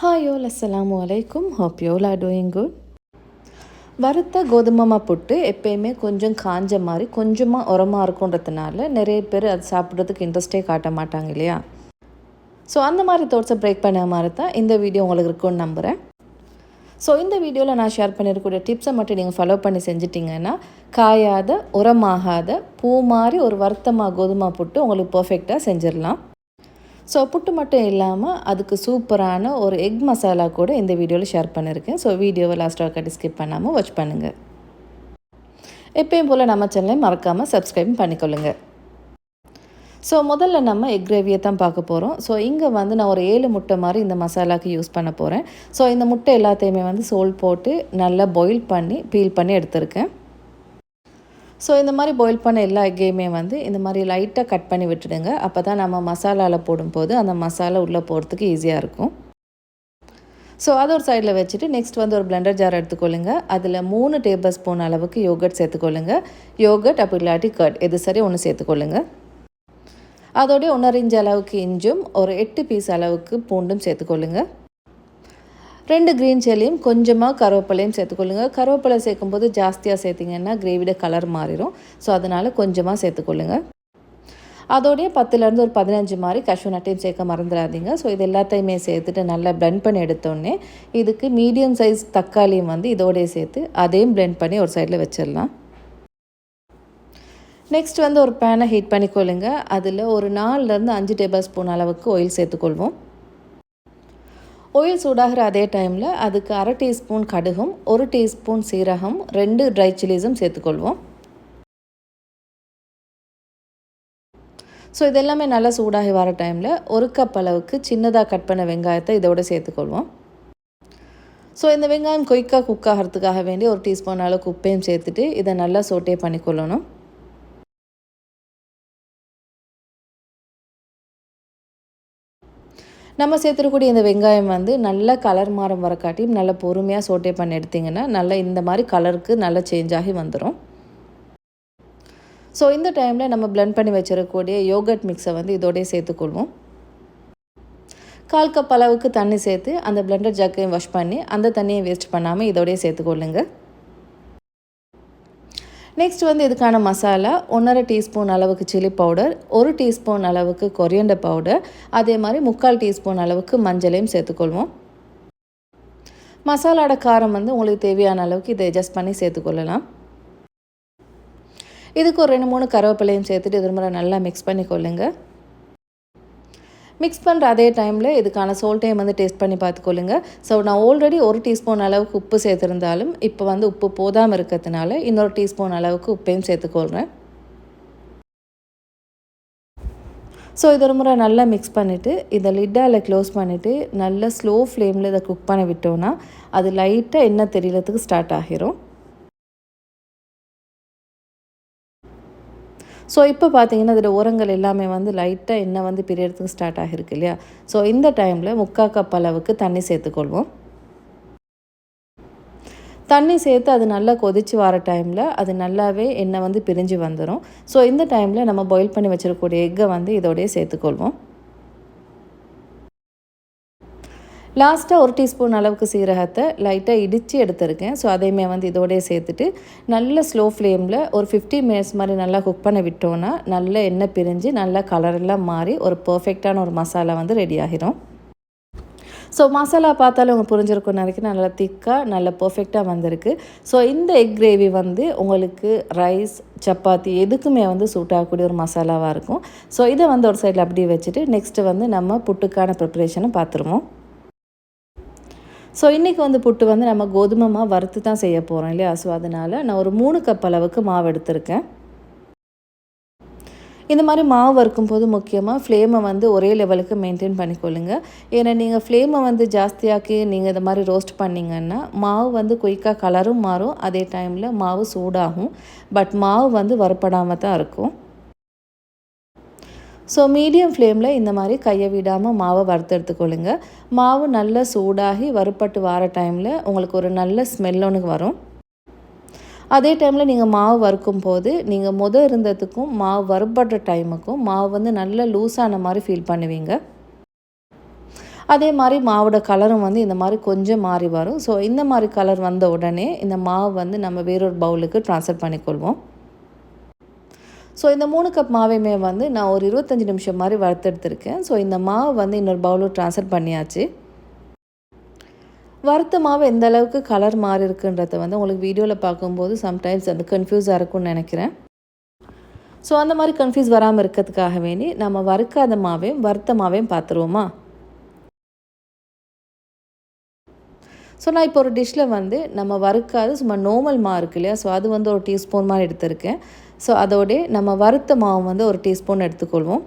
Hi y'all அஸ்லாம் வலைக்கும் hope y'all are doing good வறுத்த கோதுமை புட்டு எப்பயுமே கொஞ்சம் காஞ்ச மாதிரி கொஞ்சமாக உரமாக இருக்குன்றதுனால நிறைய பேர் அது சாப்பிட்றதுக்கு இன்ட்ரெஸ்டே காட்ட மாட்டாங்க இல்லையா? ஸோ அந்த மாதிரி தோட்ஸை பிரேக் பண்ண மாதிரி தான் இந்த வீடியோ உங்களுக்கு இருக்கும்னு நம்புகிறேன் ஸோ இந்த வீடியோவில் நான் ஷேர் பண்ணியிருக்கக்கூடிய டிப்ஸை மட்டும் நீங்கள் ஃபாலோ பண்ணி செஞ்சிட்டிங்கன்னா காயாத உரமாகாத பூ மாதிரி ஒரு வருத்தமாக கோதுமை புட்டு உங்களுக்கு பர்ஃபெக்டாக செஞ்சிடலாம். ஸோ புட்டு மட்டும் இல்லாமல் அதுக்கு சூப்பரான ஒரு எக் மசாலா கூட இந்த வீடியோவில் ஷேர் பண்ணியிருக்கேன் ஸோ வீடியோவை லாஸ்ட்டாக கட்டி ஸ்கிப் பண்ணாமல் வாட்ச் பண்ணுங்கள் எப்பயும் போல் நம்ம சேனலை மறக்காமல் சப்ஸ்கிரைப் பண்ணிக்கொள்ளுங்கள் ஸோ முதல்ல நம்ம எக் கிரேவியை தான் பார்க்க போகிறோம் ஸோ இங்கே வந்து நான் ஒரு ஏழு முட்டை மாதிரி இந்த மசாலாவுக்கு யூஸ் பண்ண போகிறேன் ஸோ இந்த முட்டை எல்லாத்தையுமே வந்து சோல் போட்டு நல்லா பாயில் பண்ணி பீல் பண்ணி எடுத்திருக்கேன். ஸோ இந்த மாதிரி பாயில் பண்ண எல்லா எக்கையுமே வந்து இந்த மாதிரி லைட்டாக கட் பண்ணி விட்டுடுங்க. அப்போ தான் நம்ம மசாலாவில் போடும்போது அந்த மசாலா உள்ளே போகிறதுக்கு ஈஸியாக இருக்கும். ஸோ அதை ஒரு சைடில் வச்சுட்டு நெக்ஸ்ட் வந்து ஒரு பிளெண்டர் ஜார் எடுத்துக்கொள்ளுங்க. அதில் மூணு டேபிள் ஸ்பூன் அளவுக்கு யோகட் சேர்த்துக்கொள்ளுங்க. யோகட் அப்படி இல்லாட்டி கட் எது சரி ஒன்று சேர்த்துக்கொள்ளுங்க. அதோடய ஒன்றரை இன்ச் அளவுக்கு இஞ்சும் ஒரு எட்டு பீஸ் அளவுக்கு பூண்டும் சேர்த்துக்கொள்ளுங்க. ரெண்டு க்ரீன் சில்லியும் கொஞ்சமாக கருவேப்பிலையும் சேர்த்துக்கொள்ளுங்க. கருவேப்பிலை சேர்க்கும்போது ஜாஸ்தியாக சேர்த்திங்கன்னா கிரேவியோட கலர் மாறிடும் ஸோ அதனால் கொஞ்சமாக சேர்த்துக்கொள்ளுங்க. அதோடைய பத்துலேருந்து ஒரு பதினஞ்சு மாதிரி கஷ்யூ நட்டையும் சேர்க்க மறந்துடாதீங்க. ஸோ இது எல்லாத்தையுமே சேர்த்துட்டு நல்லா பிளெண்ட் பண்ணி எடுத்தோடனே இதுக்கு மீடியம் சைஸ் தக்காளியும் வந்து இதோடய சேர்த்து அதையும் பிளெண்ட் பண்ணி ஒரு சைடில் வச்சிடலாம். நெக்ஸ்ட் வந்து ஒரு பேனை ஹீட் பண்ணிக்கொள்ளுங்க. அதில் ஒரு நாலுலேருந்து அஞ்சு டேபிள் ஸ்பூன் அளவுக்கு ஆயில் சேர்த்துக்கொள்வோம். ஆயில் சூடாகிற அதே டைமில் அதுக்கு அரை டீஸ்பூன் கடுகும் ஒரு டீஸ்பூன் சீரகம் ரெண்டு ட்ரை சில்லிஸும் சேர்த்துக்கொள்வோம். ஸோ இதெல்லாமே நல்லா சூடாகி வர டைமில் ஒரு கப் அளவுக்கு சின்னதாக கட் பண்ண வெங்காயத்தை இதோட சேர்த்துக்கொள்வோம். ஸோ இந்த வெங்காயம் குயிக்காக குக் ஆகிறதுக்காக வேண்டி ஒரு டீஸ்பூன் அளவுக்கு உப்பையும் சேர்த்துட்டு இதை நல்லா சோட்டே பண்ணிக்கொள்ளணும். நம்ம சேர்த்துருக்கூடிய இந்த வெங்காயம் வந்து நல்ல கலர் மாறம் வர காட்டியும் நல்ல பொறுமையாக சோட்டே பண்ணி எடுத்திங்கன்னா நல்லா இந்த மாதிரி கலருக்கு நல்லா சேஞ்ச் ஆகி வந்துடும் ஸோ இந்த டைமில் நம்ம பிளெண்ட் பண்ணி வச்சிருக்கக்கூடிய யோகட் மிக்ஸை வந்து இதோடய சேர்த்துக்கொள்வோம். கால் கப் அளவுக்கு தண்ணி சேர்த்து அந்த பிளெண்டர் ஜக்கையும் வாஷ் பண்ணி அந்த தண்ணியை வேஸ்ட் பண்ணாமல் இதோடய சேர்த்துக்கொள்ளுங்கள் நெக்ஸ்ட் வந்து இதுக்கான மசாலா ஒன்றரை டீஸ்பூன் அளவுக்கு சில்லி பவுடர் ஒரு டீஸ்பூன் அளவுக்கு கொரியண்டர் பவுடர் அதே மாதிரி முக்கால் டீஸ்பூன் அளவுக்கு மஞ்சளையும் சேர்த்துக்கொள்வோம். மசாலாவோட காரம் வந்து உங்களுக்கு தேவையான அளவுக்கு இதை அட்ஜஸ்ட் பண்ணி சேர்த்துக்கொள்ளலாம். இதுக்கு ஒரு ரெண்டு மூணு கருவேப்பிலையும் சேர்த்துட்டு இது ரொம்ப நல்லா மிக்ஸ் பண்ணி கொள்ளுங்கள் மிக்ஸ் பண்ணுற அதே டைமில் இதுக்கான சோல்ட்டையும் வந்து டேஸ்ட் பண்ணி பார்த்துக்கொள்ளுங்க. ஸோ நான் ஆல்ரெடி ஒரு டீஸ்பூன் அளவுக்கு உப்பு சேர்த்துருந்தாலும் இப்போ வந்து உப்பு போதாமல் இருக்கிறதுனால இன்னொரு டீஸ்பூன் அளவுக்கு உப்பையும் சேர்த்துக்கொள்கிறேன் ஸோ இது ஒரு முறை நல்லா மிக்ஸ் பண்ணிவிட்டு இதை லிட்டால் க்ளோஸ் பண்ணிவிட்டு நல்லா ஸ்லோ ஃப்ளேமில் இதை குக் பண்ண விட்டோன்னா அது லைட்டாக என்ன தெரியறதுக்கு ஸ்டார்ட் ஆகிரும். ஸோ இப்போ பார்த்தீங்கன்னா அதில் உரங்கள் எல்லாமே வந்து லைட்டாக எண்ணெய் வந்து பிரியறதுக்கு ஸ்டார்ட் ஆகிருக்கு இல்லையா? ஸோ இந்த டைமில் முக்கால் கப் அளவுக்கு தண்ணி சேர்த்துக்கொள்வோம் தண்ணி சேர்த்து அது நல்லா கொதித்து வர டைமில் அது நல்லாவே எண்ணெய் வந்து பிரிஞ்சு வந்துடும் ஸோ இந்த டைமில் நம்ம பாயில் பண்ணி வச்சுருக்கக்கூடிய எக்கை வந்து இதோடய சேர்த்துக்கொள்வோம் லாஸ்ட்டாக ஒரு டீஸ்பூன் அளவுக்கு சீரகத்தை லைட்டாக இடித்து எடுத்திருக்கேன். ஸோ அதையுமே வந்து இதோடய சேர்த்துட்டு நல்ல ஸ்லோ ஃப்ளேமில் ஒரு ஃபிஃப்டி மினிட்ஸ் மாதிரி நல்லா குக் பண்ண விட்டோன்னா நல்ல எண்ணெய் பிரிஞ்சு நல்ல கலரெல்லாம் மாறி ஒரு பர்ஃபெக்டான ஒரு மசாலா வந்து ரெடி ஆகிரும். ஸோ மசாலா பார்த்தாலும் உங்களுக்கு புரிஞ்சிருக்கும் நினைக்கிறேன். நல்லா திக்காக நல்ல பர்ஃபெக்டாக வந்திருக்கு. ஸோ இந்த எக் கிரேவி வந்து உங்களுக்கு ரைஸ் சப்பாத்தி எதுக்குமே வந்து சூட் ஆகக்கூடிய ஒரு மசாலாவாக இருக்கும். ஸோ இதை வந்து ஒரு சைடில் அப்படியே வச்சுட்டு நெக்ஸ்ட்டு வந்து நம்ம புட்டுக்கான ப்ரிப்ரேஷனை பார்த்துருவோம். ஸோ இன்றைக்கி வந்து புட்டு வந்து நம்ம கோதுமை மாவு வறுத்து தான் செய்ய போகிறோம் இல்லையா? ஸோ அதனால் நான் ஒரு மூணு கப் அளவுக்கு மாவு எடுத்திருக்கேன். இந்த மாதிரி மாவு வறுக்கும் போது முக்கியமாக ஃப்ளேமை வந்து ஒரே லெவலுக்கு மெயின்டைன் பண்ணிக்கொள்ளுங்க. ஏன்னா நீங்கள் ஃப்ளேமை வந்து ஜாஸ்தியாக்கி நீங்கள் இந்த மாதிரி ரோஸ்ட் பண்ணிங்கன்னா மாவு வந்து குயிக்காக கலரும் மாறும். அதே டைமில் மாவு சூடாகும். பட் மாவு வந்து வறுப்படாமல் தான் இருக்கும். ஸோ மீடியம் ஃப்ளேமில் இந்த மாதிரி கையை விடாமல் மாவை வறுத்து எடுத்துக்கொள்ளுங்க. மாவு நல்லா சூடாகி வறுப்பட்டு வர டைமில் உங்களுக்கு ஒரு நல்ல ஸ்மெல் ஒன்று வரும். அதே டைமில் நீங்கள் மாவு வறுக்கும் போது நீங்கள் முத இருந்ததுக்கும் மாவு வறுபடுற டைமுக்கும் மாவு வந்து நல்ல லூஸான மாதிரி ஃபீல் பண்ணுவீங்க. அதே மாதிரி மாவோட கலரும் வந்து இந்த மாதிரி கொஞ்சம் மாறி வரும். ஸோ இந்த மாதிரி கலர் வந்த உடனே இந்த மாவு வந்து நம்ம வேறொரு பவுலுக்கு ட்ரான்ஸ்ஃபர் பண்ணிக்கொள்வோம். ஸோ இந்த மூணு கப் மாவையுமே வந்து நான் ஒரு இருபத்தஞ்சி நிமிஷம் மாதிரி வறுத்தெடுத்திருக்கேன். ஸோ இந்த மாவு வந்து இன்னொரு பவுலில் ட்ரான்ஸ்ஃபர் பண்ணியாச்சு. வறுத்த மாவு எந்த அளவுக்கு கலர் மாறி இருக்குன்றத வந்து உங்களுக்கு வீடியோவில் பார்க்கும்போது சம்டைம்ஸ் வந்து கன்ஃபியூஸாக இருக்கும்னு நினைக்கிறேன். ஸோ அந்த மாதிரி கன்ஃபியூஸ் வராமல் இருக்கிறதுக்காக வேண்டி நம்ம வறுக்காத மாவையும் வறுத்த மாவையும் பார்த்துருவோமா? ஸோ நான் இப்போ ஒரு டிஷ்ஷில் வந்து நம்ம வறுக்காது சும்மா நோமல் மா இருக்கு இல்லையா? ஸோ அது வந்து ஒரு டீஸ்பூன் மாதிரி எடுத்திருக்கேன். ஸோ அதோட நம்ம வறுத்த மாவு வந்து ஒரு டீஸ்பூன் எடுத்துக்கொள்வோம்.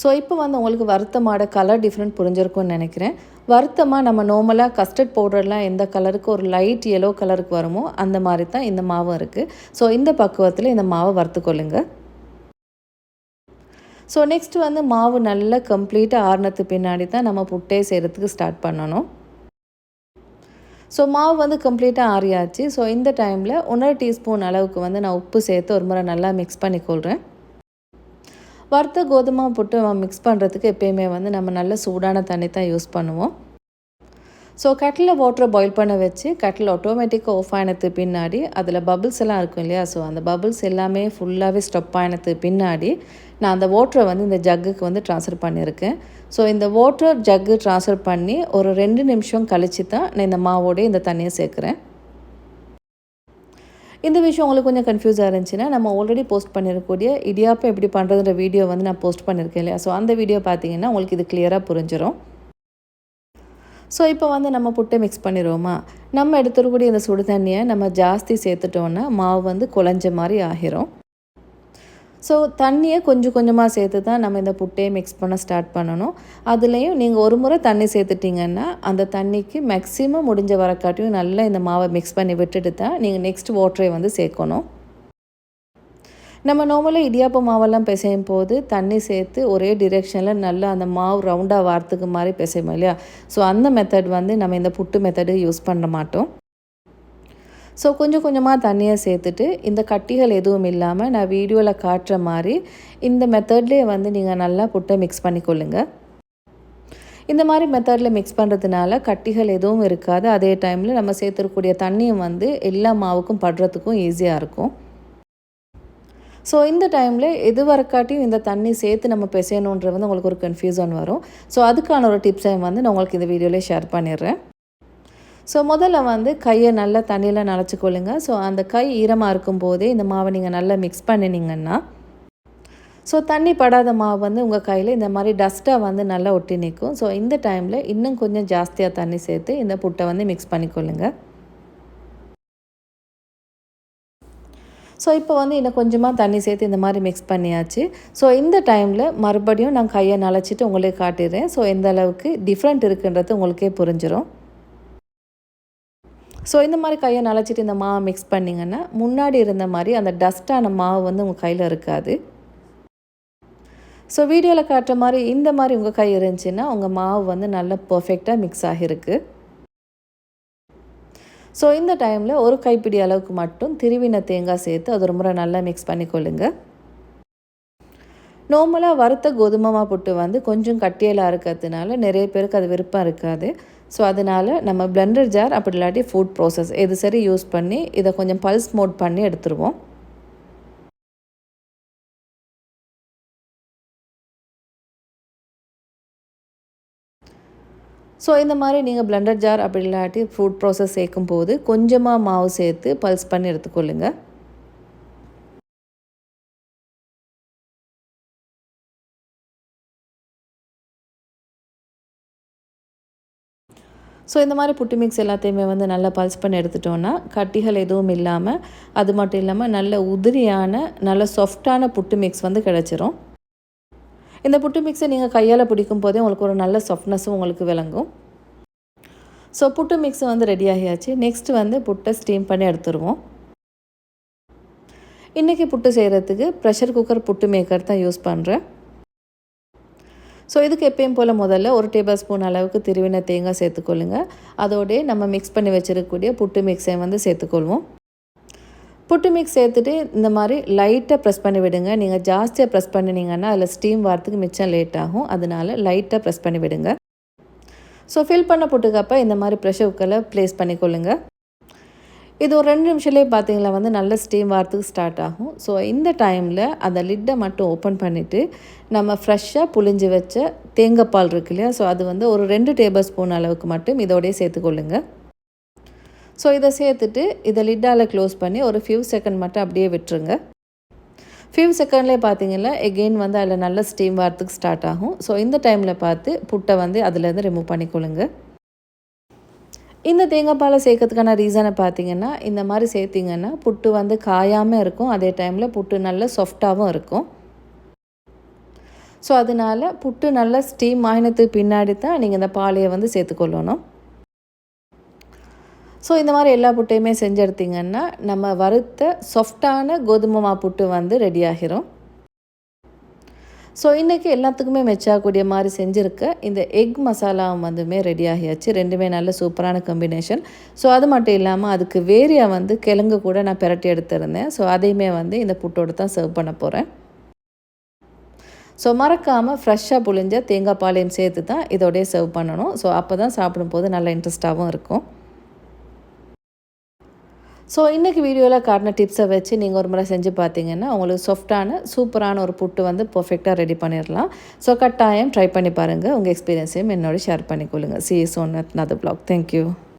ஸோ இப்போ வந்து உங்களுக்கு வருத்தமாட கலர் டிஃப்ரெண்ட் புரிஞ்சிருக்கும்னு நினைக்கிறேன். வருத்தமாக நம்ம நார்மலாக கஸ்டர்ட் பவுடர்லாம் எந்த கலருக்கு ஒரு லைட் எல்லோ கலருக்கு வருமோ அந்த மாதிரி தான் இந்த மாவும் இருக்குது ஸோ இந்த பக்குவத்தில் இந்த மாவை வறுத்துக்கொள்ளுங்க ஸோ நெக்ஸ்ட் வந்து மாவு நல்லா கம்ப்ளீட்டாக ஆறுனத்து பின்னாடி தான் நம்ம புட்டே செய்கிறதுக்கு ஸ்டார்ட் பண்ணணும். ஸோ மாவு வந்து கம்ப்ளீட்டாக ஆறியாச்சு. ஸோ இந்த டைமில் ஒன்றரை டீஸ்பூன் அளவுக்கு வந்து நான் உப்பு சேர்த்து ஒரு முறை நல்லா மிக்ஸ் பண்ணிக்கொள்கிறேன் வறுத்த கோதுமை போட்டு மிக்ஸ் பண்ணுறதுக்கு எப்பயுமே வந்து நம்ம நல்ல சூடான தண்ணி தான் யூஸ் பண்ணுவோம். ஸோ கட்டில் வாட்டரை பாயில் பண்ண வச்சு கட்டில் ஆட்டோமேட்டிக்காக ஆஃப் ஆனது பின்னாடி அதில் பபுள்ஸ் எல்லாம் இருக்கும் இல்லையா? ஸோ அந்த பபுள்ஸ் எல்லாமே ஃபுல்லாகவே ஸ்டப் ஆனது பின்னாடி நான் அந்த வாட்டரை வந்து இந்த ஜக்குக்கு வந்து ட்ரான்ஸ்ஃபர் பண்ணியிருக்கேன். ஸோ இந்த வாட்டர் ஜக்கு ட்ரான்ஸ்ஃபர் பண்ணி ஒரு ரெண்டு நிமிஷம் கழித்து தான் நான் இந்த மாவோடய இந்த தண்ணியை சேர்க்குறேன். இந்த விஷயம் உங்களுக்கு கொஞ்சம் கன்ஃபியூஸாக இருந்துச்சுன்னா நம்ம ஆல்ரெடி போஸ்ட் பண்ணிருக்கக்கூடிய இடியாப்பம் எப்படி பண்ணுறதுன்ற வீடியோ வந்து நான் போஸ்ட் பண்ணியிருக்கேன் இல்லையா? ஸோ அந்த வீடியோ பார்த்தீங்கன்னா உங்களுக்கு இது கிளியராக புரிஞ்சிடும் ஸோ இப்போ வந்து நம்ம புட்டை மிக்ஸ் பண்ணிடுவோமா நம்ம எடுத்துருக்கூடிய இந்த சுடு தண்ணியை நம்ம ஜாஸ்தி சேர்த்துட்டோன்னா மாவு வந்து குழஞ்ச மாதிரி ஆகிரும். ஸோ தண்ணியை கொஞ்சம் கொஞ்சமாக சேர்த்து தான் நம்ம இந்த புட்டையை மிக்ஸ் பண்ண ஸ்டார்ட் பண்ணணும். அதுலேயும் நீங்கள் ஒரு முறை தண்ணி சேர்த்துட்டிங்கன்னா அந்த தண்ணிக்கு மேக்ஸிமம் முடிஞ்ச வரக்காட்டியும் நல்லா இந்த மாவை மிக்ஸ் பண்ணி விட்டுட்டு தான் நீங்கள் நெக்ஸ்ட் வாட்டரை வந்து சேர்க்கணும். நம்ம நார்மலாக இடியாப்ப மாவெல்லாம் பிசையும் போது தண்ணி சேர்த்து ஒரே டிரெக்ஷனில் நல்லா அந்த மாவு ரவுண்டாக வாரத்துக்கு மாதிரி பிசையும் இல்லையா? ஸோ அந்த மெத்தட் வந்து நம்ம இந்த புட்டு மெத்தடு யூஸ் பண்ண மாட்டோம். ஸோ கொஞ்சம் கொஞ்சமாக தண்ணியை சேர்த்துட்டு இந்த கட்டிகள் எதுவும் இல்லாமல் நான் வீடியோவில் காட்டுற மாதிரி இந்த மெத்தட்லேயே வந்து நீங்கள் நல்லா புட்டை மிக்ஸ் பண்ணிக்கொள்ளுங்க. இந்த மாதிரி மெத்தடில் மிக்ஸ் பண்ணுறதுனால கட்டிகள் எதுவும் இருக்காது. அதே டைமில் நம்ம சேர்த்துருக்கூடிய தண்ணியும் வந்து எல்லா மாவுக்கும் படுறதுக்கும் ஈஸியாக இருக்கும். ஸோ இந்த டைமில் எது வரக்காட்டியும் இந்த தண்ணி சேர்த்து நம்ம பிசையணுன்றது வந்து உங்களுக்கு ஒரு கன்ஃபியூசன் வரும். ஸோ அதுக்கான ஒரு டிப்ஸை வந்து நான் உங்களுக்கு இந்த வீடியோலேயே ஷேர் பண்ணிடுறேன். ஸோ முதல்ல வந்து கையை நல்லா தண்ணியில் நனைச்சிக்கொள்ளுங்க. ஸோ அந்த கை ஈரமாக இருக்கும் போதே இந்த மாவை நீங்கள் நல்லா மிக்ஸ் பண்ணினீங்கன்னா ஸோ தண்ணி படாத மாவு வந்து உங்கள் கையில் இந்த மாதிரி டஸ்ட்டாக வந்து நல்லா ஒட்டி நிற்கும். ஸோ இந்த டைமில் இன்னும் கொஞ்சம் ஜாஸ்தியாக தண்ணி சேர்த்து இந்த புட்டை வந்து மிக்ஸ் பண்ணிக்கொள்ளுங்கள் ஸோ இப்போ வந்து இன்னும் கொஞ்சமாக தண்ணி சேர்த்து இந்த மாதிரி மிக்ஸ் பண்ணியாச்சு. ஸோ இந்த டைமில் மறுபடியும் நான் கையை நனைச்சிட்டு உங்களுக்கு காட்டிடுறேன். ஸோ எந்த அளவுக்கு டிஃப்ரெண்ட் இருக்குன்றது உங்களுக்கே புரிஞ்சிடும் ஸோ இந்த மாதிரி கையை நனைச்சிட்டு இந்த மாவை மிக்ஸ் பண்ணிங்கன்னா முன்னாடி இருந்த மாதிரி அந்த டஸ்ட்டான மாவு வந்து உங்கள் கையில் இருக்காது. ஸோ வீடியோவில் காட்டுற மாதிரி இந்த மாதிரி உங்கள் கை இருந்துச்சுன்னா உங்கள் மாவு வந்து நல்லா பர்ஃபெக்டாக மிக்ஸ் ஆகிருக்கு ஸோ இந்த டைமில் ஒரு கைப்பிடி அளவுக்கு மட்டும் திருவின தேங்காய் சேர்த்து அது ரொம்ப நல்லா மிக்ஸ் பண்ணிக்கொள்ளுங்க. நார்மலாக வறுத்த கோதுமை புட்டு வந்து கொஞ்சம் கட்டியலாக இருக்கிறதுனால நிறைய பேருக்கு அது விருப்பம் இருக்காது. ஸோ அதனால் நம்ம பிளெண்டர் ஜார் அப்படி இல்லாட்டி ஃபுட் ப்ராசஸ் எது சரி யூஸ் பண்ணி இதை கொஞ்சம் பல்ஸ் மோட் பண்ணி எடுத்துருவோம். ஸோ இந்த மாதிரி நீங்கள் பிளண்டர் ஜார் அப்படி இல்லாட்டி ஃபுட் ப்ராசஸ் சேர்க்கும் போது கொஞ்சமாக மாவு சேர்த்து பல்ஸ் பண்ணி எடுத்துக்கொள்ளுங்க. ஸோ இந்த மாதிரி புட்டு மிக்ஸ் எல்லாத்தையுமே வந்து நல்லா பல்ஸ் பண்ணி எடுத்துட்டோன்னா கட்டிகள் எதுவும் இல்லாமல் அது மட்டும் இல்லாமல் நல்ல உதிரியான நல்ல சாஃப்டான புட்டு மிக்ஸ் வந்து கிடச்சிரும். இந்த புட்டு மிக்ஸை நீங்கள் கையால் பிடிக்கும் போதே உங்களுக்கு ஒரு நல்ல சாஃப்ட்னஸும் உங்களுக்கு விளங்கும். ஸோ புட்டு மிக்ஸ் வந்து ரெடி ஆகியாச்சு. நெக்ஸ்ட் வந்து புட்டை ஸ்டீம் பண்ணி எடுத்துருவோம். இன்றைக்கி புட்டு செய்கிறதுக்கு ப்ரெஷர் குக்கர் புட்டு மேக்கர் தான் யூஸ் பண்ணுறேன் ஸோ இதுக்கு எப்பயும் போல் முதல்ல ஒரு டேபிள் ஸ்பூன் அளவுக்கு திருவின தேங்காய் சேர்த்துக்கொள்ளுங்க. அதோடய நம்ம மிக்ஸ் பண்ணி வச்சுருக்கக்கூடிய புட்டு மிக்ஸை வந்து சேர்த்துக்கொள்வோம். புட்டு மிக்ஸ் சேர்த்துட்டு இந்த மாதிரி லைட்டாக ப்ரெஸ் பண்ணி விடுங்க. நீங்கள் ஜாஸ்தியாக ப்ரெஸ் பண்ணினீங்கன்னா அதில் ஸ்டீம் வரத்துக்கு மிச்சம் லேட் ஆகும். அதனால லைட்டாக ப்ரெஸ் பண்ணி விடுங்க. ஸோ ஃபில் பண்ண புட்டுக்கப்போ இந்த மாதிரி ப்ரெஷர் குக்கரில் ப்ளேஸ் பண்ணிக்கொள்ளுங்க இது ஒரு ரெண்டு நிமிஷத்துலேயே பார்த்தீங்களா வந்து நல்ல ஸ்டீம் வரத்துக்கு ஸ்டார்ட் ஆகும். ஸோ இந்த டைமில் அந்த லிட்டை மட்டும் ஓப்பன் பண்ணிவிட்டு நம்ம ஃப்ரெஷ்ஷாக புளிஞ்சு வச்ச தேங்காய் பால் இருக்கு இல்லையா? ஸோ அது வந்து ஒரு ரெண்டு டேபிள் ஸ்பூன் அளவுக்கு மட்டும் இதோடய சேர்த்துக்கொள்ளுங்கள் ஸோ இதை சேர்த்துட்டு இதை லிட்டால் க்ளோஸ் பண்ணி ஒரு ஃபியூ செகண்ட் மட்டும் அப்படியே விட்டுருங்க. ஃபியூ செகண்ட்லேயே பார்த்தீங்கன்னா எகெயின் வந்து அதில் நல்ல ஸ்டீம் வரத்துக்கு ஸ்டார்ட் ஆகும். ஸோ இந்த டைமில் பார்த்து புட்டை வந்து அதுலேருந்து ரிமூவ் பண்ணிக்கொள்ளுங்க. இந்த தேங்காய் பாலை சேர்க்கறதுக்கான ரீசனை பார்த்தீங்கன்னா இந்த மாதிரி சேர்த்திங்கன்னா புட்டு வந்து காயாமல் இருக்கும். அதே டைமில் புட்டு நல்ல சாஃப்டாகவும் இருக்கும். ஸோ அதனால் புட்டு நல்லா ஸ்டீம் ஆயினத்துக்கு பின்னாடி தான் நீங்கள் இந்த பாலையை வந்து சேர்த்துக்கொள்ளணும். ஸோ இந்த மாதிரி எல்லா புட்டையுமே செஞ்செடுத்திங்கன்னா நம்ம வறுத்த சாஃப்டான கோதுமை மா புட்டு வந்து ரெடி ஆகிரும். ஸோ இன்றைக்கி எல்லாத்துக்குமே மெச்சாகக்கூடிய மாதிரி செஞ்சுருக்க இந்த எக் மசாலாவும் வந்துமே ரெடி ஆகியாச்சு. ரெண்டுமே நல்ல சூப்பரான காம்பினேஷன் ஸோ அது மட்டும் இல்லாமல் அதுக்கு வேரியா வந்து கிழங்கு கூட நான் பெரட்டி எடுத்திருந்தேன். ஸோ அதையுமே வந்து இந்த புட்டோடு தான் சர்வ் பண்ண போகிறேன் ஸோ மறக்காமல் ஃப்ரெஷ்ஷாக புழிஞ்ச தேங்காய் பாலையும் சேர்த்து தான் இதோடய சர்வ் பண்ணணும். ஸோ அப்போ தான் சாப்பிடும்போது நல்லா இன்ட்ரெஸ்ட்டாகவும் இருக்கும். ஸோ இன்றைக்கி வீடியோவில் காட்டின டிப்ஸை வச்சு நீங்கள் ஒரு முறை செஞ்சு பார்த்தீங்கன்னா உங்களுக்கு சாஃப்டான சூப்பரான ஒரு புட்டு வந்து பர்ஃபெக்டாக ரெடி பண்ணிடலாம் ஸோ கட்டாயம் ட்ரை பண்ணி பாருங்கள் உங்கள் எக்ஸ்பீரியன்ஸையும் என்னோட share பண்ணிக்கொள்ளுங்கள் see soon at another blog thank you